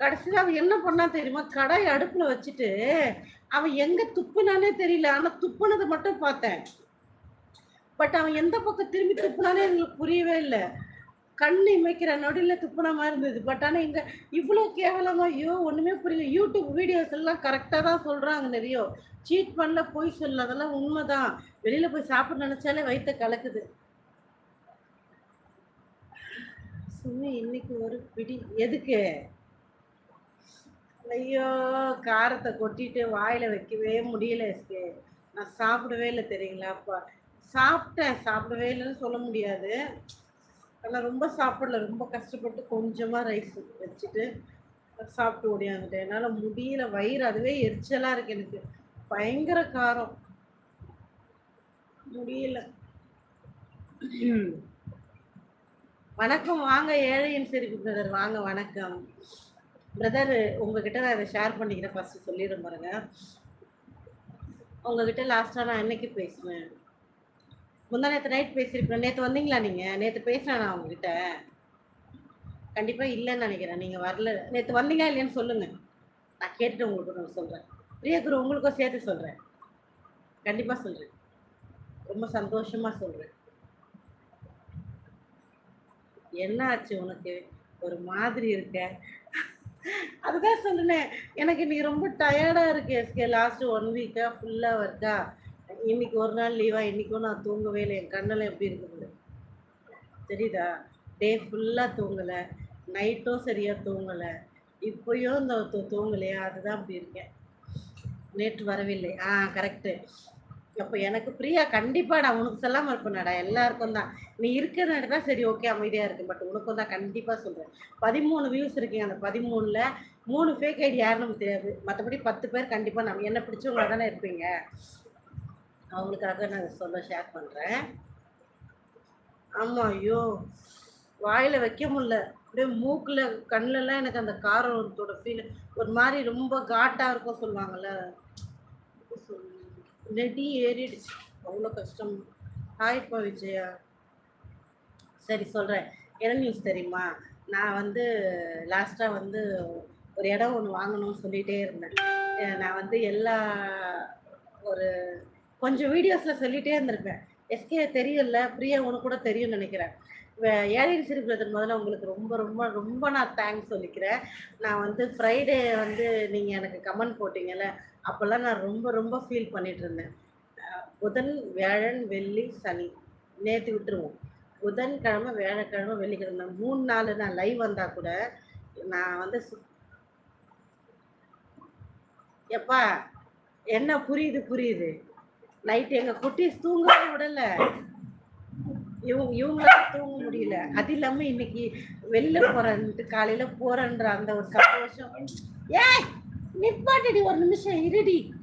கடைசியில் அவன் என்ன பண்ணா தெரியுமா? கடை அடுப்பில் வச்சுட்டு அவன் எங்கே துப்புனானே தெரியல. ஆனால் துப்புனதை மட்டும் பார்த்தேன். பட் அவன் எந்த பக்கம் திரும்பி துப்புனானே எங்களுக்கு புரியவே இல்லை. கண் இமைக்கிற நொடியில் துப்புன மாதிரி இருந்தது. பட் ஆனால் இங்கே இவ்வளோ கேவலமாக ஐயோ ஒன்றுமே புரியல. யூடியூப் வீடியோஸ் எல்லாம் கரெக்டாக தான் சொல்கிறாங்க நிறைய. சீட் பண்ணல போய் சொல்ல அதெல்லாம் உண்மைதான். வெளியில் போய் சாப்பிட நினச்சாலே வயிற்ற கலக்குது. சும்மா இன்னைக்கு ஒரு பிடி. எதுக்கு? ஐயோ காரத்தை கொட்டிட்டு வாயில் வைக்கவே முடியல எஸ்கே. நான் சாப்பிடவே இல்லை தெரியுங்களா? அப்பா. சாப்பிட்டேன் சாப்பிடவே இல்லைன்னு சொல்ல முடியாது. ஆனால் ரொம்ப சாப்பிடல. ரொம்ப கஷ்டப்பட்டு கொஞ்சமாக ரைஸ் வச்சுட்டு சாப்பிட்டு ஓடியாந்துட்டேன். என்னால் முடியல. வயிறு அதுவே எரிச்சலாக இருக்கு எனக்கு. பயங்கர காரம். முடியல. வணக்கம். வாங்க ஏழையின் சரி பிரதர் வாங்க வணக்கம். பிரதர் உங்ககிட்ட நான் இதை ஷேர் பண்ணிக்கிறேன். ஃபர்ஸ்ட் சொல்லிடுறேன் பாருங்க. உங்ககிட்ட லாஸ்ட்டாக நான் என்னைக்கு பேசுவேன்? முந்தா நேற்று நைட் பேசியிருப்பேன் நேற்று வந்தீங்களா நீங்கள் நேற்று பேசினேன் நான் உங்ககிட்ட. கண்டிப்பாக இல்லைன்னு நினைக்கிறேன். நீங்கள் வரல. நேற்று வந்தீங்களா இல்லையான்னு சொல்லுங்கள் நான் கேட்டுட்டு உங்களுக்கு நான் சொல்கிறேன் பிரியகுரு உங்களுக்கும் சேர்த்து சொல்கிறேன் கண்டிப்பாக சொல்கிறேன் ரொம்ப சந்தோஷமாக சொல்கிறேன் என்ன ஆச்சு உனக்கு? ஒரு மாதிரி இருக்க. அதுதான் சொல்லுனேன். எனக்கு நீ ரொம்ப டயர்டாக இருக்கு எஸ்கே. லாஸ்ட் ஒன் வீக்காக ஃபுல்லாக ஒர்க்கா இன்னைக்கு ஒரு நாள் லீவா இன்னைக்கும் நான் தூங்கவே இல்லை. என் கண்ணெல்லாம் எப்படி இருக்குது தெரியுதா? டே ஃபுல்லாக தூங்கலை. நைட்டும் சரியாக தூங்கலை. இப்போயும் இந்த தூங்கலையா? அதுதான் அப்படி இருக்கேன். நேற்று வரவில்லை. ஆ கரெக்டு அப்போ எனக்கு பிரியா கண்டிப்பா நான் உனக்கு சொல்லாம இருப்பேன்டா எல்லாருக்கும் தான். நீ இருக்கிற தான் சரி ஓகே அமைதியாக இருக்கு. பட் உனக்கும் தான் கண்டிப்பாக சொல்கிறேன் பதிமூணு வியூஸ் இருக்கீங்க அந்த பதிமூணில் மூணு ஃபேக் ஐடி யாருன்னு நமக்கு தெரியாது. மற்றபடி பத்து பேர் கண்டிப்பாக நம்ம என்ன பிடிச்சவங்களா தானே இருப்பீங்க. அவங்களுக்காக நான் சொல்ல ஷேர் பண்ணுறேன் ஆமாம் ஐயோ. வாயில் வைக்க முடியல. அப்படியே மூக்கில் கண்ணுலலாம் எனக்கு அந்த காரத்தோட ஃபீல் ஒரு மாதிரி ரொம்ப காட்டாக இருக்கும் சொல்லுவாங்கள்ல நெடி ஏறிடுச்சு. அவ்வளோ கஷ்டம். ஹாய்ப்பா விஜயா சரி சொல்கிறேன் என்ன நியூஸ் தெரியுமா? நான் வந்து லாஸ்ட்டாக வந்து ஒரு இடம் ஒன்று வாங்கணும்னு சொல்லிகிட்டே இருந்தேன். நான் வந்து எல்லா ஒரு கொஞ்சம் வீடியோஸில் சொல்லிகிட்டே இருந்திருப்பேன். எஸ்கே தெரியல பிரியா உனக்கு கூட தெரியும்னு நினைக்கிறேன். வே- ஏழையின் சிறு பிரதர் முதல்ல உங்களுக்கு ரொம்ப ரொம்ப ரொம்ப நான் தேங்க்ஸ் சொல்லிக்கிறேன். நான் வந்து ஃப்ரைடே வந்து நீங்கள் எனக்கு கமெண்ட் போட்டிங்கல்ல அப்போல்லாம் நான் ரொம்ப ரொம்ப ஃபீல் பண்ணிட்டு இருந்தேன் புதன் வியாழன் வெள்ளி சனி. நேற்று விட்டுருவோம். புதன்கிழமை வியாழக்கிழமை வெள்ளிக்கிழமை மூணு நாள் நான் லைவ் வந்தால் கூட நான் வந்து சு- எப்பா என்ன புரியுது புரியுது? நைட்டு எங்க குட்டீஸ் தூங்கவே விடல. இவங்க இவங்களால தூங்க முடியல. அது இல்லாமல் இன்னைக்கு வெளில போறேன்ட்டு காலையில் போறேன்ற அந்த ஒரு சந்தோஷம். ஏய் நிப்பாட்டடி ஒரு நிமிஷம் இருடி.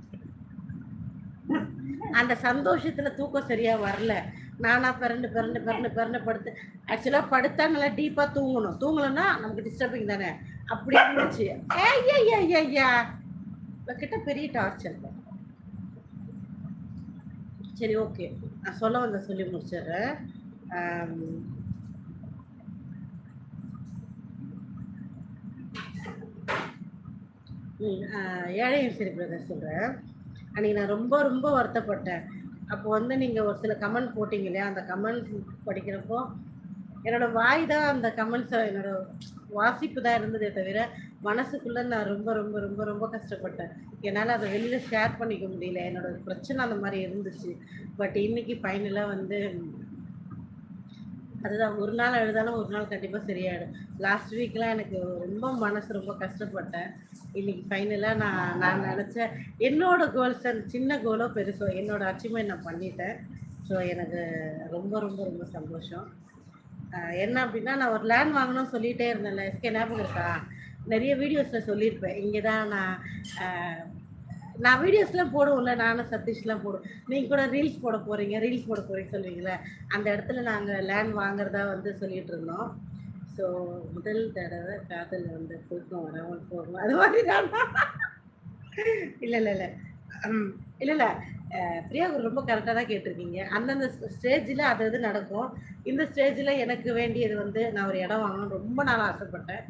அந்த சந்தோஷத்துல தூக்கம் சரியா வரல. நானா பிறண்டு பிறண்டு பிறண்டு பிறண்டு படுத்து ஆக்சுவலா படுத்தா நல்லா டீப்பா தூங்கணும். தூங்கலன்னா நமக்கு டிஸ்டர்பிங் தானே. அப்படி இருந்துச்சு. ஏய் ஏய் ஏய் ஏய் ஏய். பெரிய டார்ச்சர் சரி ஓகே. நான் சொல்ல வந்த சொல்லி முடிச்சிடுறேன். ம், ஏழையும் சரி பிரதர் சொல்கிறேன் அன்றைக்கி நான் ரொம்ப ரொம்ப வருத்தப்பட்டேன். அப்போ வந்து நீங்கள் ஒரு சில கமெண்ட் போட்டிங்க இல்லையா? அந்த கமெண்ட் படிக்கிறப்போ என்னோட வாய் தான் அந்த கமெண்ட்ஸை என்னோட வாசிப்பு தான் இருந்ததே தவிர மனசுக்குள்ளே நான் ரொம்ப ரொம்ப ரொம்ப ரொம்ப கஷ்டப்பட்டேன். என்னால் அதை வெளியில் ஷேர் பண்ணிக்க முடியல. என்னோட பிரச்சனை அந்த மாதிரி இருந்துச்சு. பட் இன்னைக்கு ஃபைனலாக வந்து அதுதான் ஒரு நாள் அழுதாலும் ஒரு நாள் கண்டிப்பாக சரியாயிடும். லாஸ்ட் வீக்லாம் எனக்கு ரொம்ப மனசு ரொம்ப கஷ்டப்பட்டேன். இன்னைக்கு ஃபைனலாக நான் நான் நினச்சேன் என்னோட கோல்ஸ் அந்த சின்ன கோலோ பெருசோ என்னோட அச்சீவ்மெண்ட் நான் பண்ணிட்டேன். ஸோ எனக்கு ரொம்ப ரொம்ப ரொம்ப சந்தோஷம். என்ன அப்படின்னா நான் ஒரு லேண்ட் வாங்கணும்னு சொல்லிகிட்டே இருந்தேன்ல எஸ்கே ஞாபகம் இருக்கா? நிறைய வீடியோஸில் சொல்லியிருப்பேன். இங்கே தான் நான் நான் வீடியோஸ்லாம் போடுவோம்ல நானும் சதீஷ்லாம் போடுவோம். நீங்கள் கூட ரீல்ஸ் போட போகிறீங்க ரீல்ஸ் போட போகிறீங்க சொல்லுவீங்களே அந்த இடத்துல நாங்கள் லேண்ட் வாங்குறதா வந்து சொல்லிகிட்டு இருந்தோம். ஸோ முதல் தடவை காதல் வந்து தூக்கம் வரவன் போகும். அது மாதிரி தான் இல்லை இல்லை இல்லை. இல்லை இல்லை. பிரியா குரு ரொம்ப கரெக்டாக தான் கேட்டிருக்கீங்க. அந்தந்த ஸ்டேஜில் அது இது நடக்கும். இந்த ஸ்டேஜில் எனக்கு வேண்டியது வந்து நான் ஒரு இடம் வாங்கணும்னு ரொம்ப நாள் ஆசைப்பட்டேன்.